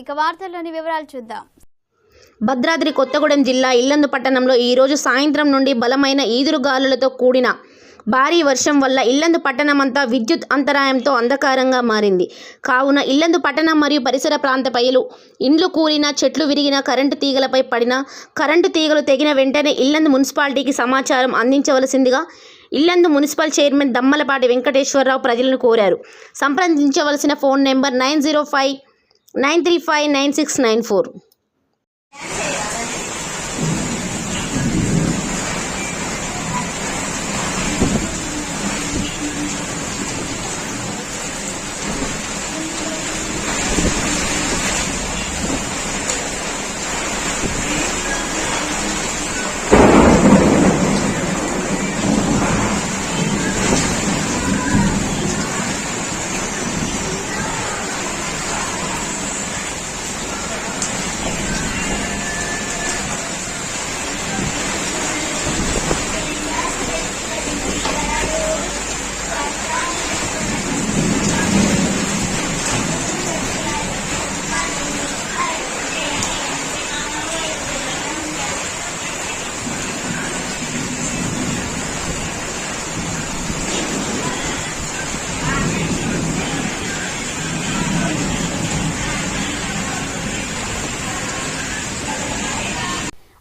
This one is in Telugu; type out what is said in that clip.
ఇక వార్తల్లోని వివరాలు చూద్దాం. భద్రాద్రి కొత్తగూడెం జిల్లా ఇల్లందు పట్టణంలో ఈరోజు సాయంత్రం నుండి బలమైన ఈదురుగాలులతో కూడిన భారీ వర్షం వల్ల ఇల్లందు పట్టణమంతా విద్యుత్ అంతరాయంతో అంధకారంగా మారింది. కావున ఇల్లందు పట్టణం మరియు పరిసర ప్రాంత పైలు ఇండ్లు కూలిన చెట్లు విరిగిన కరెంటు తీగలపై పడిన కరెంటు తీగలు తెగిన వెంటనే ఇల్లందు మున్సిపాలిటీకి సమాచారం అందించవలసిందిగా ఇల్లందు మున్సిపల్ చైర్మన్ దమ్మలపాటి వెంకటేశ్వరరావు ప్రజలను కోరారు. సంప్రదించవలసిన phone number nine zero five nine three five nine six nine four.